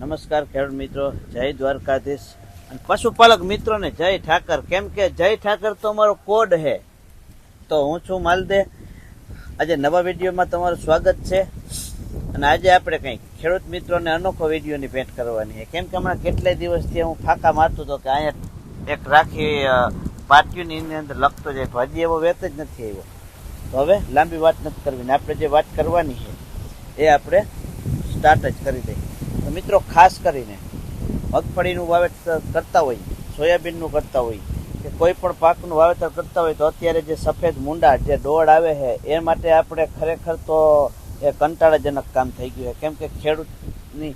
નમસ્કાર ખેડૂત મિત્રો, જય દ્વારકાધીશ. અને પશુપાલક મિત્રોને જય ઠાકર. કેમ કે જય ઠાકર તો અમારો કોડ હે. તો હું છું માલદે. આજે નવા વિડીયોમાં તમારું સ્વાગત છે. અને આજે આપણે કંઈક ખેડૂત મિત્રોને અનોખો વિડીયોની ભેટ કરવાની છે. કેમ કે હમણાં કેટલાય દિવસથી હું ફાંકા મારતો હતો કે અહીંયા એક રાખી એની અંદર લખતો જાય તો હજી એવો વેત જ નથી આવ્યો. તો હવે લાંબી વાત નથી કરવી. ને આપણે જે વાત કરવાની છે, એ આપણે સ્ટાર્ટ જ કરી દે. તો મિત્રો, ખાસ કરીને મગફળીનું વાવેતર કરતા હોય, સોયાબીનનું કરતા હોય, કે કોઈ પણ પાકનું વાવેતર કરતા હોય, તો અત્યારે જે સફેદ મુંડા, જે દોડ આવે છે, એ માટે આપણે ખરેખર તો એ કંટાળાજનક કામ થઈ ગયું છે. કેમ કે ખેડૂતની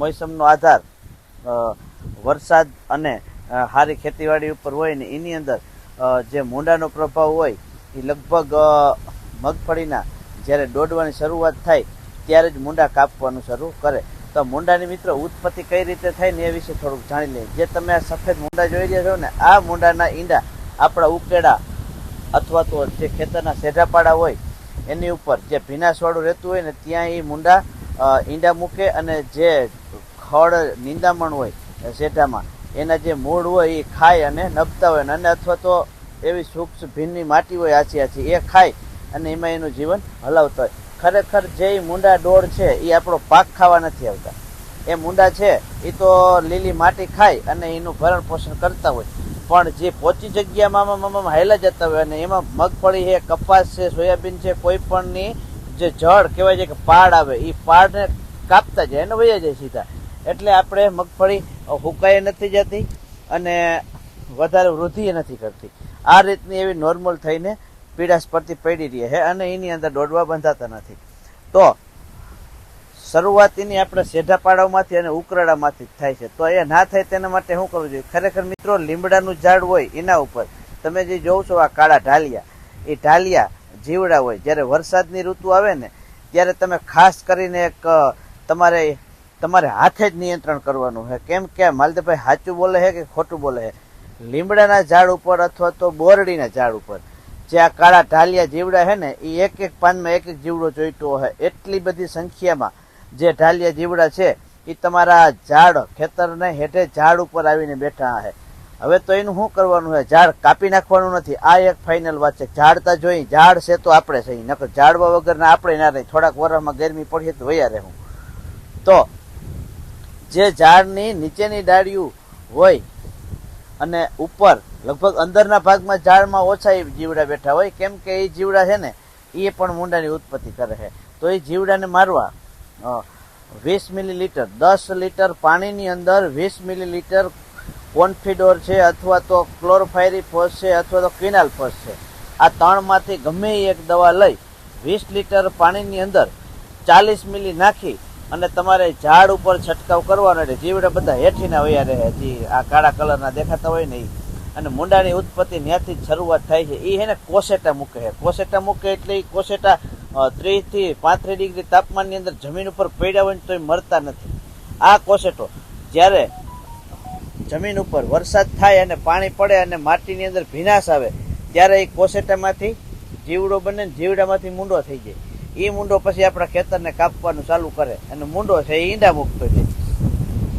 મોસમનો આધાર વરસાદ અને સારી ખેતીવાડી ઉપર હોય ને, એની અંદર જે મૂંડાનો પ્રભાવ હોય, એ લગભગ મગફળીના જ્યારે દોડવાની શરૂઆત થાય ત્યારે જ મુંડા કાપવાનું શરૂ કરે. તો મુંડાની મિત્રો ઉત્પત્તિ કઈ રીતે થાય ને એ વિશે થોડુંક જાણી લઈએ. જે તમે આ સફેદ મુંડા જોઈ રહ્યા છો ને, આ મુંડાના ઈંડા આપણા ઉકેડા અથવા તો જે ખેતરના સેઢાપાડા હોય, એની ઉપર જે ભીનાશવાળું રહેતું હોય ને, ત્યાં એ મુંડા ઈંડા મૂકે અને જે ખડ, નિંદામણ હોય સેઢામાં એના જે મૂળ હોય એ ખાય અને નભતા હોય. અને અથવા તો એવી સૂક્ષ્મ ભીનની માટી હોય આછી આછી એ ખાય અને એમાં એનું જીવન હલાવતા હોય. ખરેખર જે મૂંડા ડોળ છે એ આપણો પાક ખાવા નથી આવતા. એ મુંડા છે એ તો લીલી માટી ખાય અને એનું ભરણ પોષણ કરતા હોય. પણ જે પોચી જગ્યામાં આમાં હાયલા જતા હોય અને એમાં મગફળી છે, કપાસ છે, સોયાબીન છે, કોઈ પણની જે જળ કહેવાય છે કે પાડ આવે એ પાડને કાપતા જાય, એને વયા જાય સીધા. એટલે આપણે મગફળી હુકાઈ નથી જતી અને વધારે વૃદ્ધિ નથી કરતી. આ રીતની એવી નોર્મલ થઈને પીડાશ પરથી પડી રહી છે અને એની અંદર દોડવા બંધાતા નથી. તો શરૂઆતીની આપણે સેઢા પાડામાંથી અને ઉકરડામાંથી જ થાય છે. તો એ ના થાય તેના માટે શું કરવું જોઈએ? ખરેખર મિત્રો, લીમડાનું ઝાડ હોય એના ઉપર, તમે જે જોવ છો આ કાળા ઢાલિયા, એ ઢાલિયા જીવડા હોય. જ્યારે વરસાદની ઋતુ આવે ને, ત્યારે તમે ખાસ કરીને એક તમારે તમારે હાથે જ નિયંત્રણ કરવાનું છે. કેમ કે માલદેભાઈ સાચું બોલે છે કે ખોટું બોલે છે? લીમડાના ઝાડ ઉપર અથવા તો બોરડીના ઝાડ ઉપર. જે આ કાળા ઢાલિયા જીવડા છે ને એ એક એક પાનમાં એક એક જીવડો જોઈતો હોય. એટલી બધી સંખ્યામાં જે ઢાલિયા જીવડા છે એ તમારા ઝાડ ખેતરને હેઠે ઝાડ ઉપર આવીને બેઠા હે. હવે તો એનું શું કરવાનું છે ઝાડ કાપી નાખવાનું નથી. આ એક ફાઇનલ વાત છે. ઝાડતા જોઈ, ઝાડ છે તો આપણે સહી. નકર ઝાડવા વગરના આપણે ના રહી. થોડાક વર્ષમાં ગરમી પડી તો વયા રહેવું તો, જે ઝાડની નીચેની ડાળિયું હોય અને ઉપર, લગભગ અંદરના ભાગમાં ઝાડમાં ઓછા એ જીવડા બેઠા હોય, કેમ કે એ જીવડા છે ને, એ પણ મુંડાની ઉત્પત્તિ કરે છે. તો એ જીવડાને મારવા વીસ મિલીલીટર, દસ લીટર પાણીની અંદર વીસ મિલીલીટર કોન્ફિડોર છે અથવા તો ક્લોરોફાયરીફોસ છે અથવા તો કિનાલ ફોસ છે. આ ત્રણમાંથી ગમે એક દવા લઈ, વીસ લીટર પાણીની અંદર ચાલીસ મિલી નાખી અને તમારે ઝાડ ઉપર છંટકાવ કરવાનો એટલે જીવડા બધા હેઠીના વયા રહે જે, આ કાળા કલરના દેખાતા હોય ને એ અને મુંડાની ઉત્પત્તિ ત્યાંથી શરૂઆત થાય છે. એ હે ને કોસેટા મૂકે છે. કોસેટા મૂકે એટલે એ કોસેટા ત્રીસથી પાંત્રીસ ડિગ્રી તાપમાનની અંદર જમીન ઉપર પડ્યા હોય ને તોય મરતા નથી. આ કોસેટો જ્યારે જમીન ઉપર વરસાદ થાય અને પાણી પડે અને માટીની અંદર ભીનાશ આવે, ત્યારે એ કોસેટામાંથી જીવડો બને જીવડામાંથી મૂંડો થઈ જાય. એ મૂંડો પછી આપણા ખેતરને કાપવાનું ચાલુ કરે. અને મૂંડો છે એ ઈંડા મૂકતો જાય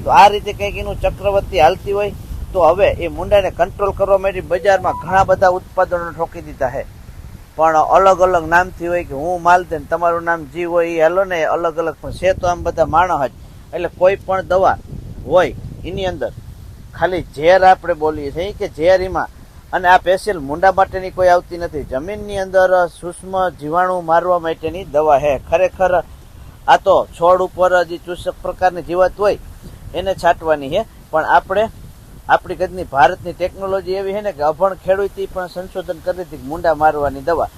તો આ રીતે કંઈક એનું ચક્રવર્તી હાલતી હોય, તો હવે એ મુંડાને કંટ્રોલ કરવા માટે બજારમાં ઘણા બધા ઉત્પાદનો ઠોકી દીધા છે. પણ અલગ અલગ નામથી હોય કે હું માલ દે તમારું નામ જી હોય એ હેલો ને અલગ અલગ પણ છે તો આમ બધા માણસ જ. એટલે કોઈ પણ દવા હોય, એની અંદર ખાલી ઝેર આપણે બોલીએ છીએ કે ઝેર એમાં અને આ સ્પેશિયલ મુંડા માટેની કોઈ આવતી નથી. જમીનની અંદર સૂક્ષ્મ જીવાણુ મારવા માટેની દવા હે. ખરેખર આ તો છોડ ઉપર જે ચૂસક પ્રકારની જીવાત હોય, એને છાંટવાની છે પણ આપણે, આપણી કદની ભારતની ટેકનોલોજી એવી છે ને કે અભણ ખેડૂતી પણ સંશોધન કરી હતી મુંડા મારવાની દવા.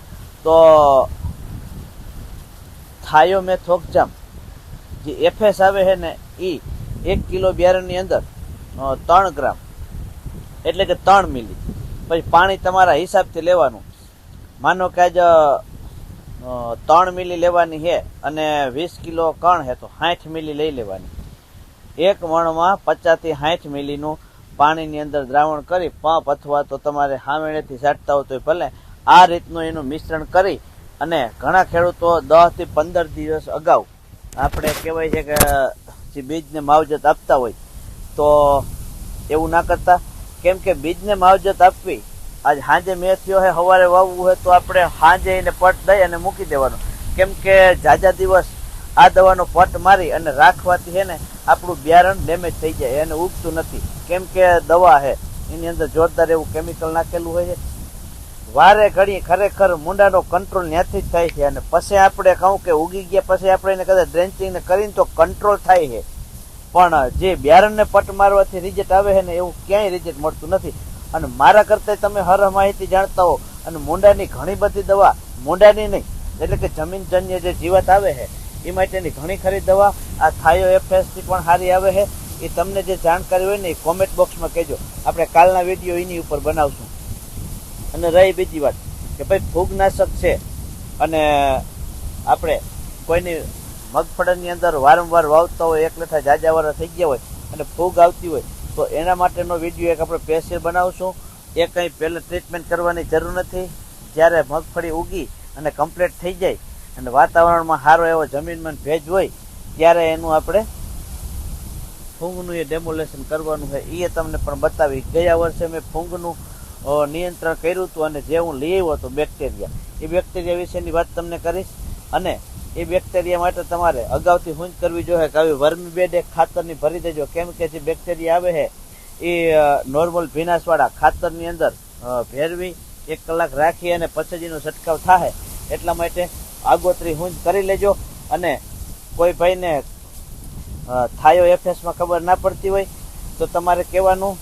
તો થાયોમેથોક્જામ જે એફએસ આવે છે ને એ એક કિલો બિયારણની અંદર ત્રણ ગ્રામ, એટલે કે ત્રણ મિલી પછી પાણી તમારા હિસાબથી લેવાનું. માનો કે આજ ત્રણ મિલી લેવાની છે અને વીસ કિલો કણ છે તો સાઠ મિલી લઈ લેવાની. એક મણમાં પચાસથી સાઠ મિલીનું પાણીની અંદર દ્રાવણ કરી, પંપ અથવા તો તમારે હામેણેથી છાંટતા હોય તો ભલે, આ રીતનું એનું મિશ્રણ કરી અને ઘણા ખેડૂતો દસથી પંદર દિવસ અગાઉ, આપણે કહેવાય છે કે બીજને માવજત આપતા હોય, તો એવું ના કરતા. કેમ કે બીજને માવજત આપવી. આજ સાંજે મેં થયો હોય સવારે વાવવું હોય તો આપણે સાંજે એને પટ દઈ અને મૂકી દેવાનો. કેમ કે જાજા દિવસ આ દવાનો પટ મારી અને રાખવાથી છે ને, આપણું બિયારણ ડેમેજ થઈ જાય, એને ઉગતું નથી. કેમ કે દવા છે એની અંદર જોરદાર એવું કેમિકલ નાખેલું હોય છે. વારે ઘડી ખરેખર મુંડાનો કંટ્રોલ ત્યાંથી જ થાય છે અને પછી આપણે કહું કે ઉગી ગયા, પછી આપણે એને કદાચ ડ્રેન્ચિંગને કરીને તો કંટ્રોલ થાય છે. પણ જે બિયારણને પટ મારવાથી રિઝલ્ટ આવે છે ને એવું ક્યાંય રિઝલ્ટ મળતું નથી. અને મારા કરતા તમે હર માહિતી જાણતા હો. અને મુંડાની ઘણી બધી દવા, મુંડાની નહીં, એટલે કે જમીનજન્ય જે જીવાત આવે છે, એ માટેની ઘણી ખરી દવા, આ થાયો એફએસથી પણ સારી આવે છે. એ તમને જે જાણકારી હોય ને એ કોમેન્ટ બોક્સમાં કહેજો. આપણે કાલના વીડિયો એની ઉપર બનાવશું. અને રહી બીજી વાત, કે ભાઈ ફૂગનાશક છે. અને આપણે કોઈની મગફળીની અંદર વારંવાર વાવતા હોય, એક લેખા જાજા થઈ ગયા હોય અને ફૂગ આવતી હોય, તો એના માટેનો વીડિયો એક આપણે પેશિયલ બનાવશું. એ કંઈ પહેલાં ટ્રીટમેન્ટ કરવાની જરૂર નથી. જ્યારે મગફળી ઉગી અને કમ્પ્લીટ થઈ જાય અને વાતાવરણમાં સારો એવો જમીનમાં ભેજ હોય, ત્યારે એનું આપણે ફૂંગનું એ ડેમોલેશન કરવાનું છે. એ તમને પણ બતાવી. ગયા વર્ષે મેં ફૂંગનું નિયંત્રણ કર્યું હતું અને જે હું લઈ આવ્યો હતો બેક્ટેરિયા એ બેક્ટેરિયા વિશેની વાત તમને કરીશ. અને એ બેક્ટેરિયા માટે તમારે અગાઉથી હુંજ કરવી જોઈએ કે આવી વર્મી બેડ એક ખાતરની ભરી દેજો. કેમ કે જે બેક્ટેરિયા આવે છે, એ નોર્મલ ભીનાશવાળા ખાતરની અંદર ભેરવી, એક કલાક રાખી અને પછી જ છંટકાવ થાય એટલા માટે આગોતરી હુંજ કરી લેજો અને કોઈ ભાઈને થાયો એફએસમાં ખબર ના પડતી હોય, તો તમારે કહેવાનું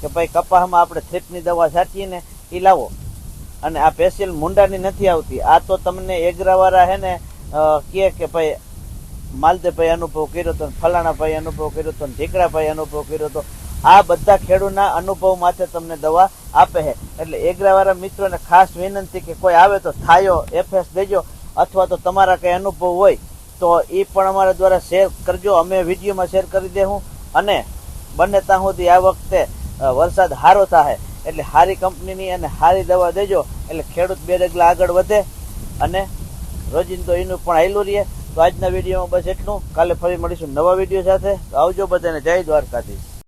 કે ભાઈ કપાસમાં આપણે થ્રીપની દવા છાંટીને એ લાવો. અને આ પેશિયલ મુંડાની નથી આવતી. આ તો તમને એગરાવાળા હે ને કહે કે ભાઈ માલદેભાઈ અનુભવ કર્યો હતો ને ફલાણા ભાઈ અનુભવ કર્યો હતો ને ઢીકડાભાઈ અનુભવ કર્યો હતો. આ બધા ખેડૂતના અનુભવ માથે તમને દવા આપે છે. એટલે એગરાવાળા મિત્રોને ખાસ વિનંતી કે કોઈ આવે તો થાયો એફએસ દેજો, અથવા તો તમારા કંઈ અનુભવ હોય, તો એ પણ અમારા દ્વારા શેર કરજો. અમે વિડીયોમાં શેર કરી દેવું અને બંને ત્યાં સુધી આ વખતે વરસાદ સારો થાય એટલે સારી કંપનીની અને સારી દવા દેજો. એટલે ખેડૂત બે ડગલા આગળ વધે અને રોજિંદો એનું પણ આયેલું રહીએ તો આજના વિડીયોમાં બસ એટલું. કાલે ફરી મળીશું નવા વીડિયો સાથે. આવજો બધાને. જય દ્વારકાધીશ.